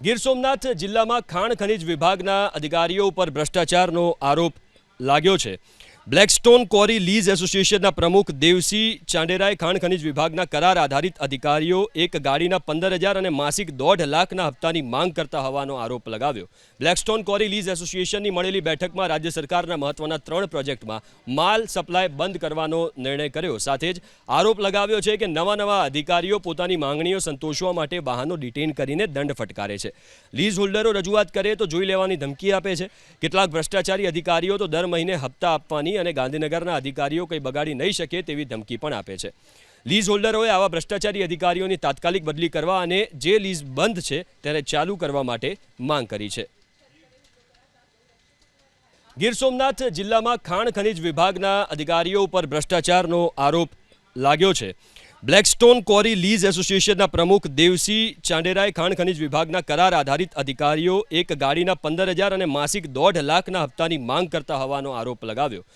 ગીર સોમનાથ જિલ્લામાં ખાણ ખનિજ વિભાગના અધિકારીઓ પર ભ્રષ્ટાચારનો આરોપ લાગ્યો છે. બ્લેકસ્ટોન કોરી લીઝ એસોસિએશનના પ્રમુખ દેવસિંહ ચાંડેરાએ ખાણ ખનિજ વિભાગના કરાર આધારિત અધિકારીઓ એક ગાડીના પંદર હજાર અને માસિક દોઢ લાખના હપ્તાની માંગ કરતા હોવાનો આરોપ લગાવ્યો. બ્લેકસ્ટોન કોરી લીઝ એસોસિએશનની મળેલી બેઠકમાં રાજ્ય સરકારના મહત્વના ત્રણ પ્રોજેક્ટમાં માલ સપ્લાય બંધ કરવાનો નિર્ણય કર્યો. સાથે જ આરોપ લગાવ્યો છે કે નવા નવા અધિકારીઓ પોતાની માંગણીઓ સંતોષવા માટે વાહનો ડિટેઇન કરીને દંડ ફટકારે છે. લીઝ હોલ્ડરો રજૂઆત કરે તો જોઈ લેવાની ધમકી આપે છે. કેટલાક ભ્રષ્ટાચારી અધિકારીઓ તો દર મહિને હપ્તા આપવાની અને ગાંધીનગરના અધિકારીઓ કંઈ બગાડી નહીં શકે તેવી ધમકી પણ આપે છે. લીઝ હોલ્ડરોએ આવા ભ્રષ્ટાચારી અધિકારીઓની તાત્કાલિક બદલી કરવા અને જે લીઝ બંધ છે તેને ચાલુ કરવા માટે માંગ કરી છે. ગીર સોમનાથ જિલ્લામાં ખાણ ખનિજ વિભાગના અધિકારીઓ ઉપર ભ્રષ્ટાચારનો આરોપ લાગ્યો છે. બ્લેકસ્ટોન કોરી લીઝ એસોસિએશનના પ્રમુખ દેવસિંહ ચાંડેરાએ ખાણ ખનિજ વિભાગના કરાર આધારિત અધિકારીઓ એક ગાડીના પંદર હજાર અને માસિક દોઢ લાખના હપ્તાની માંગ કરતા હોવાનો આરોપ લગાવ્યો.